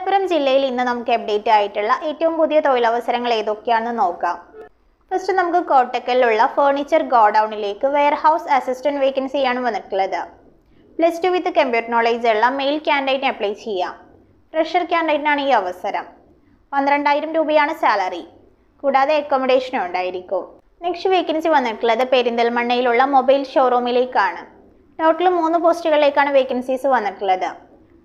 മലപ്പുറം ജില്ലയിൽ ഇന്ന് നമുക്ക് അപ്ഡേറ്റ് ആയിട്ടുള്ള ഏറ്റവും പുതിയ തൊഴിലവസരങ്ങൾ ഏതൊക്കെയാണെന്ന് നോക്കാം. ഫസ്റ്റ് നമുക്ക് കോട്ടക്കലിലുള്ള ഫേർണിച്ചർ ഗോഡൌണിലേക്ക് വെയർഹൗസ് അസിസ്റ്റന്റ് വേക്കൻസിയാണ് വന്നിട്ടുള്ളത്. Plus two with computer knowledge ഉള്ള മെയിൽ ക്യാൻഡിഡേറ്റിന് അപ്ലൈ ചെയ്യാം. ഫ്രഷർ ക്യാൻഡിഡേറ്റിനാണ് ഈ അവസരം. പന്ത്രണ്ടായിരം രൂപയാണ് സാലറി കൂടാതെ അക്കോമഡേഷനും ഉണ്ടായിരിക്കും. നെക്സ്റ്റ് വേക്കൻസി വന്നിട്ടുള്ളത് പെരിന്തൽമണ്ണയിലുള്ള മൊബൈൽ ഷോറൂമിലേക്കാണ് ടോട്ടൽ മൂന്ന് പോസ്റ്റുകളിലേക്കാണ് വേക്കൻസീസ് വന്നിട്ടുള്ളത്.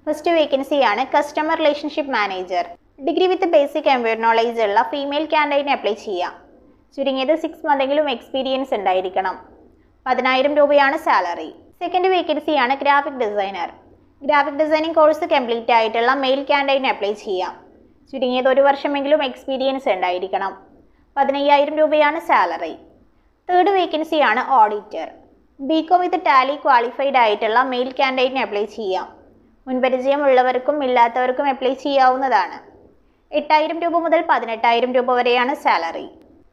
ഫസ്റ്റ് വേക്കൻസിയാണ് customer relationship manager degree with basic computer knowledge ഉള്ള ഫീമെയിൽ ക്യാൻഡിഡേറ്റിന് അപ്ലൈ ചെയ്യാം. ചുരുങ്ങിയത് സിക്സ് മന്തെങ്കിലും എക്സ്പീരിയൻസ് ഉണ്ടായിരിക്കണം. പതിനായിരം രൂപയാണ് സാലറി സെക്കൻഡ് വേക്കൻസിയാണ് graphic designer graphic designing course complete ആയിട്ടുള്ള മെയിൽ ക്യാൻഡിഡേറ്റിന് അപ്ലൈ ചെയ്യാം. ചുരുങ്ങിയത് ഒരു വർഷമെങ്കിലും എക്സ്പീരിയൻസ് ഉണ്ടായിരിക്കണം. പതിനയ്യായിരം രൂപയാണ് സാലറി തേർഡ് വേക്കൻസിയാണ് auditor BCom with Tally qualified ആയിട്ടുള്ള മെയിൽ ക്യാൻഡിഡേറ്റിന് അപ്ലൈ ചെയ്യാം. മുൻപരിചയമുള്ളവർക്കും ഇല്ലാത്തവർക്കും അപ്ലൈ ചെയ്യാവുന്നതാണ്. എട്ടായിരം രൂപ മുതൽ പതിനെട്ടായിരം രൂപ വരെയാണ് സാലറി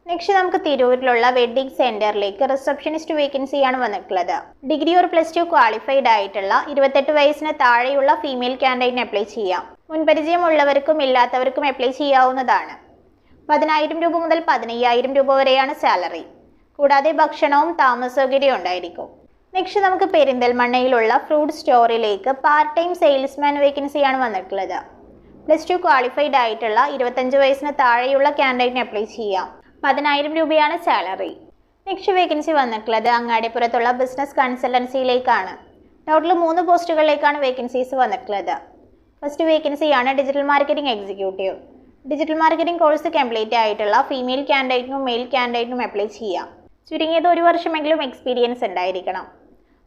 നെക്സ്റ്റ് നമുക്ക് തിരൂരിലുള്ള വെഡ്ഡിംഗ് സെന്ററിലേക്ക് റിസപ്ഷനിസ്റ്റ് വേക്കൻസിയാണ് വന്നിട്ടുള്ളത്. ഡിഗ്രി ഒരു പ്ലസ് ടു ക്വാളിഫൈഡ് ആയിട്ടുള്ള ഇരുപത്തെട്ട് വയസ്സിന് താഴെയുള്ള ഫീമെയിൽ ക്യാൻഡിഡേറ്റിന് അപ്ലൈ ചെയ്യാം. മുൻപരിചയമുള്ളവർക്കും ഇല്ലാത്തവർക്കും അപ്ലൈ ചെയ്യാവുന്നതാണ്. പതിനായിരം രൂപ മുതൽ പതിനയ്യായിരം രൂപ വരെയാണ് സാലറി കൂടാതെ ഭക്ഷണവും താമസ സൗകര്യവും ഉണ്ടായിരിക്കും. നെക്സ്റ്റ് നമുക്ക് പെരിന്തൽമണ്ണയിലുള്ള ഫ്രൂട്ട് സ്റ്റോറിലേക്ക് പാർട്ട് ടൈം സെയിൽസ്മാൻ വേക്കൻസിയാണ് വന്നിട്ടുള്ളത്. പ്ലസ് ടു ക്വാളിഫൈഡ് ആയിട്ടുള്ള ഇരുപത്തഞ്ച് വയസ്സിന് താഴെയുള്ള ക്യാൻഡിഡേറ്റിന് അപ്ലൈ ചെയ്യാം. പതിനായിരം രൂപയാണ് സാലറി നെക്സ്റ്റ് വേക്കൻസി വന്നിട്ടുള്ളത് അങ്ങാടിപ്പുറത്തുള്ള ബിസിനസ് കൺസൾട്ടൻസിയിലേക്കാണ് ടോട്ടൽ മൂന്ന് പോസ്റ്റുകളിലേക്കാണ് വേക്കൻസീസ് വന്നിട്ടുള്ളത്. ഫസ്റ്റ് വേക്കൻസിയാണ് digital marketing executive digital marketing course complete ആയിട്ടുള്ള ഫീമെയിൽ ക്യാൻഡിഡേറ്റിനും മെയിൽ ക്യാൻഡിഡേറ്റിനും അപ്ലൈ ചെയ്യാം. ചുരുങ്ങിയത് ഒരു വർഷമെങ്കിലും എക്സ്പീരിയൻസ് ഉണ്ടായിരിക്കണം.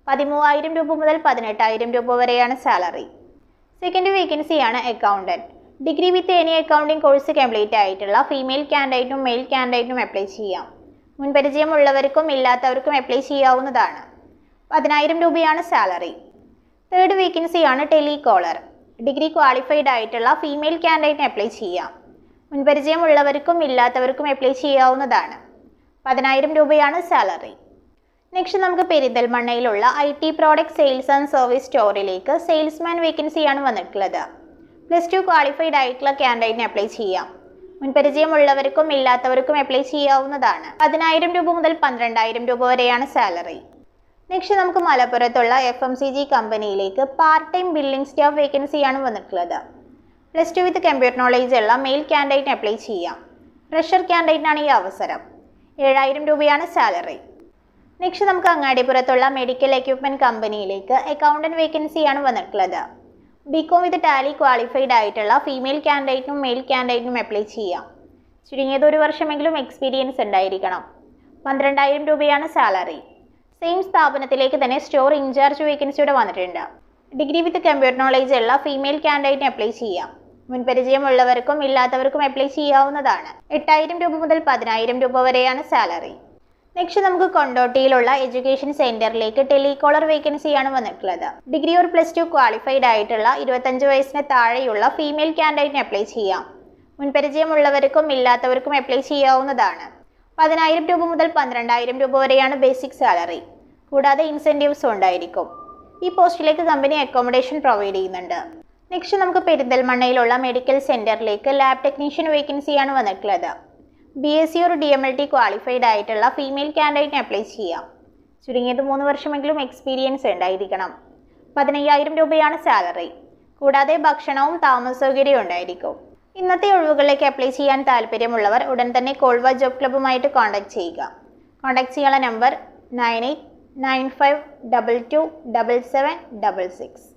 പതിമൂവായിരം രൂപ മുതൽ പതിനെട്ടായിരം രൂപ വരെയാണ് സാലറി. സെക്കൻഡ് വേക്കൻസിയാണ് accountant degree with any accounting course complete ആയിട്ടുള്ള ഫീമെയിൽ കാൻഡിഡേറ്റും മെയിൽ കാൻഡിഡേറ്റും അപ്ലൈ ചെയ്യാം. മുൻപരിചയമുള്ളവർക്കും ഇല്ലാത്തവർക്കും അപ്ലൈ ചെയ്യാവുന്നതാണ്. പതിനായിരം രൂപയാണ് സാലറി. തേർഡ് വേക്കൻസിയാണ് ടെലികോളർ. ഡിഗ്രി ക്വാളിഫൈഡ് ആയിട്ടുള്ള ഫീമെയിൽ ക്യാൻഡിഡേറ്റിന് അപ്ലൈ ചെയ്യാം. മുൻപരിചയമുള്ളവർക്കും ഇല്ലാത്തവർക്കും അപ്ലൈ ചെയ്യാവുന്നതാണ്. പതിനായിരം രൂപയാണ് സാലറി. നെക്സ്റ്റ് നമുക്ക് പെരിന്തൽമണ്ണയിലുള്ള I T product sales and service സ്റ്റോറിലേക്ക് salesman വേക്കൻസിയാണ് വന്നിട്ടുള്ളത്. പ്ലസ് ടു ക്വാളിഫൈഡ് ആയിട്ടുള്ള ക്യാൻഡിഡേറ്റിന് അപ്ലൈ ചെയ്യാം. മുൻപരിചയമുള്ളവർക്കും ഇല്ലാത്തവർക്കും അപ്ലൈ ചെയ്യാവുന്നതാണ്. പതിനായിരം രൂപ മുതൽ പന്ത്രണ്ടായിരം രൂപ വരെയാണ് സാലറി നെക്സ്റ്റ് നമുക്ക് മലപ്പുറത്തുള്ള എഫ് എം സി ജി കമ്പനിയിലേക്ക് പാർട്ട് ടൈം ബില്ലിംഗ് സ്റ്റാഫ് വേക്കൻസിയാണ് വന്നിട്ടുള്ളത്. Plus two with computer knowledge ഉള്ള മെയിൽ ക്യാൻഡിഡേറ്റിന് അപ്ലൈ ചെയ്യാം. ഫ്രഷർ ക്യാൻഡിഡേറ്റിനാണ് ഈ അവസരം. ഏഴായിരം രൂപയാണ് സാലറി നെക്സ്റ്റ് നമുക്ക് അങ്ങാടിപ്പുറത്തുള്ള മെഡിക്കൽ എക്യുപ്മെന്റ് കമ്പനിയിലേക്ക് അക്കൗണ്ടന്റ് വേക്കൻസിയാണ് വന്നിട്ടുള്ളത്. B com with Tally qualified ആയിട്ടുള്ള ഫീമെയിൽ ക്യാൻഡിഡേറ്റിനും മെയിൽ ക്യാൻഡിഡേറ്റിനും അപ്ലൈ ചെയ്യാം. ചുരുങ്ങിയത് ഒരു വർഷമെങ്കിലും എക്സ്പീരിയൻസ് ഉണ്ടായിരിക്കണം. പന്ത്രണ്ടായിരം രൂപയാണ് സാലറി സെയിം സ്ഥാപനത്തിലേക്ക് തന്നെ സ്റ്റോർ ഇൻചാർജ് വേക്കൻസിയുടെ വന്നിട്ടുണ്ട്. ഡിഗ്രി വിത്ത് കമ്പ്യൂട്ടർ നോളേജ് ഉള്ള ഫീമെയിൽ ക്യാൻഡിഡേറ്റിന് അപ്ലൈ ചെയ്യാം. മുൻപരിചയമുള്ളവർക്കും ഇല്ലാത്തവർക്കും അപ്ലൈ ചെയ്യാവുന്നതാണ്. എട്ടായിരം രൂപ മുതൽ പതിനായിരം രൂപ വരെയാണ് സാലറി നെക്സ്റ്റ് നമുക്ക് കൊണ്ടോട്ടിയിലുള്ള എഡ്യൂക്കേഷൻ സെന്ററിലേക്ക് ടെലികോളർ വേക്കൻസിയാണ് വന്നിട്ടുള്ളത്. Degree or plus two qualified ആയിട്ടുള്ള ഇരുപത്തഞ്ച് വയസ്സിന് താഴെയുള്ള ഫീമെയിൽ ക്യാൻഡിഡേറ്റിന് അപ്ലൈ ചെയ്യാം. മുൻപരിചയമുള്ളവർക്കും ഇല്ലാത്തവർക്കും അപ്ലൈ ചെയ്യാവുന്നതാണ്. പതിനായിരം രൂപ മുതൽ പന്ത്രണ്ടായിരം രൂപ വരെയാണ് ബേസിക് സാലറി കൂടാതെ ഇൻസെന്റീവ്സും ഉണ്ടായിരിക്കും. ഈ പോസ്റ്റിലേക്ക് കമ്പനി അക്കോമഡേഷൻ പ്രൊവൈഡ് ചെയ്യുന്നുണ്ട്. നെക്സ്റ്റ് നമുക്ക് പെരിന്തൽമണ്ണയിലുള്ള മെഡിക്കൽ സെന്ററിലേക്ക് ലാബ് ടെക്നീഷ്യൻ വേക്കൻസിയാണ് വന്നിട്ടുള്ളത്. ബി എസ് സി ഒരു D M L T qualified ആയിട്ടുള്ള ഫീമെയിൽ കാൻഡിഡേറ്റിന് അപ്ലൈ ചെയ്യാം. ചുരുങ്ങിയത് മൂന്ന് വർഷമെങ്കിലും എക്സ്പീരിയൻസ് ഉണ്ടായിരിക്കണം. പതിനയ്യായിരം രൂപയാണ് സാലറി കൂടാതെ ഭക്ഷണവും താമസ സൗകര്യവും ഉണ്ടായിരിക്കും. ഇന്നത്തെ ഒഴിവുകളിലേക്ക് അപ്ലൈ ചെയ്യാൻ താല്പര്യമുള്ളവർ ഉടൻ തന്നെ കോൾവ ജോബ് ക്ലബ്ബുമായിട്ട് കോൺടാക്ട് ചെയ്യുക. കോൺടാക്ട് ചെയ്യാനുള്ള number nine eight nine five double two double seven double six